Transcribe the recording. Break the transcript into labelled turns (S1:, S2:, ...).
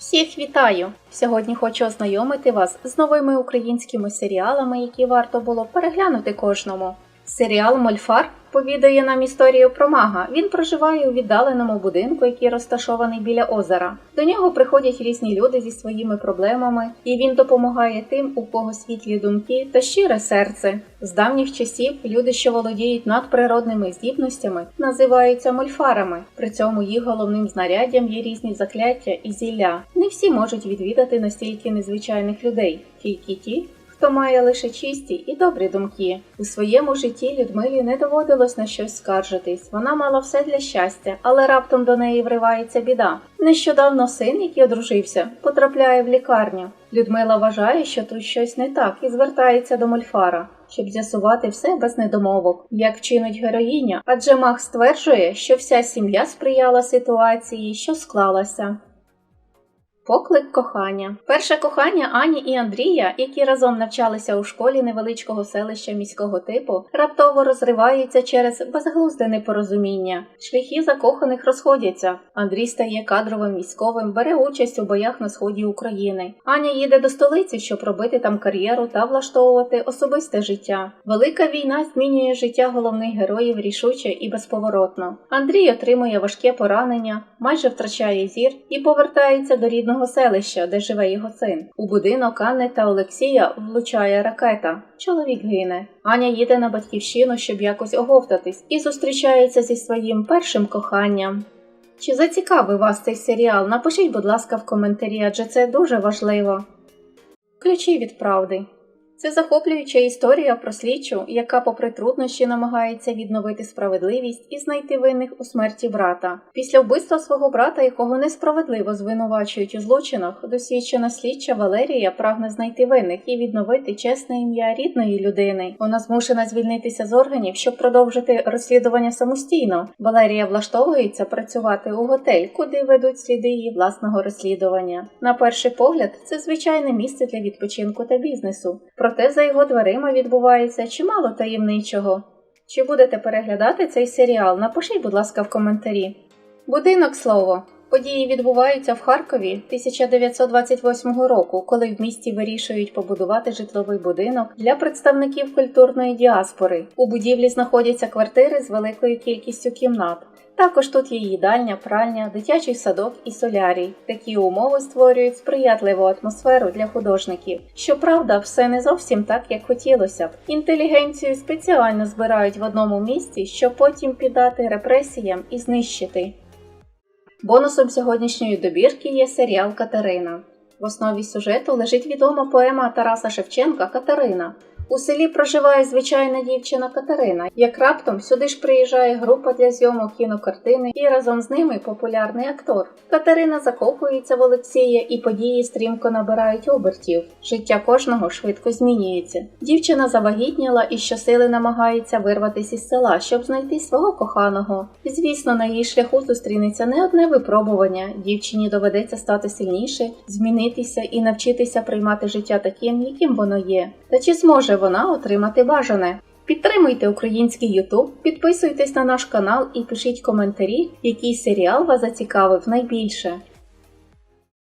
S1: Всіх вітаю! Сьогодні хочу ознайомити вас з новими українськими серіалами, які варто було переглянути кожному. Серіал Мольфар повідає нам історію про мага. Він проживає у віддаленому будинку, який розташований біля озера. До нього приходять різні люди зі своїми проблемами, і він допомагає тим, у кого світлі думки та щире серце. З давніх часів люди, що володіють надприродними здібностями, називаються мольфарами. При цьому їх головним знаряддям є різні закляття і зілля. Не всі можуть відвідати настільки незвичайних людей, тільки ті, хто має лише чисті і добрі думки. У своєму житті Людмилі не доводилось на щось скаржитись. Вона мала все для щастя, але раптом до неї вривається біда. Нещодавно син, який одружився, потрапляє в лікарню. Людмила вважає, що тут щось не так, і звертається до Мольфара. Щоб з'ясувати все без недомовок, як вчинить героїня, адже маг стверджує, що вся сім'я сприяла ситуації, що склалася. Поклик кохання. Перше кохання Ані і Андрія, які разом навчалися у школі невеличкого селища міського типу, раптово розриваються через безглузде непорозуміння. Шляхи закоханих розходяться. Андрій стає кадровим військовим, бере участь у боях на сході України. Аня їде до столиці, щоб робити там кар'єру та влаштовувати особисте життя. Велика війна змінює життя головних героїв рішуче і безповоротно. Андрій отримує важке поранення, майже втрачає зір і повертається до рідного селища, де живе його син. У будинок Анни та Олексія влучає ракета. Чоловік гине. Аня їде на батьківщину, щоб якось оговтатись, і зустрічається зі своїм першим коханням. Чи зацікавив вас цей серіал? Напишіть, будь ласка, в коментарі, адже це дуже важливо. Ключі від правди. Це захоплююча історія про слідчу, яка, попри труднощі, намагається відновити справедливість і знайти винних у смерті брата. Після вбивства свого брата, якого несправедливо звинувачують у злочинах, досвідчена слідча Валерія прагне знайти винних і відновити чесне ім'я рідної людини. Вона змушена звільнитися з органів, щоб продовжити розслідування самостійно. Валерія влаштовується працювати у готель, куди ведуть сліди її власного розслідування. На перший погляд, це звичайне місце для відпочинку та бізнесу. Проте за його дверима відбувається чимало таємничого. Чи будете переглядати цей серіал? Напишіть, будь ласка, в коментарі. Будинок слово. Події відбуваються в Харкові 1928 року, коли в місті вирішують побудувати житловий будинок для представників культурної діаспори. У будівлі знаходяться квартири з великою кількістю кімнат. Також тут є їдальня, пральня, дитячий садок і солярій. Такі умови створюють сприятливу атмосферу для художників. Щоправда, все не зовсім так, як хотілося б. Інтелігенцію спеціально збирають в одному місці, щоб потім піддати репресіям і знищити. Бонусом сьогоднішньої добірки є серіал Катерина. В основі сюжету лежить відома поема Тараса Шевченка Катерина. У селі проживає звичайна дівчина Катерина, як раптом сюди ж приїжджає група для зйомок кінокартини і разом з ними популярний актор. Катерина закохується в Олексія і події стрімко набирають обертів. Життя кожного швидко змінюється. Дівчина завагітніла і щосили намагається вирватися із села, щоб знайти свого коханого. Звісно, на її шляху зустрінеться не одне випробування. Дівчині доведеться стати сильніше, змінитися і навчитися приймати життя таким, яким воно є. Та чи зможе вона отримати бажане? Підтримуйте український YouTube, підписуйтесь на наш канал і пишіть коментарі, який серіал вас зацікавив найбільше.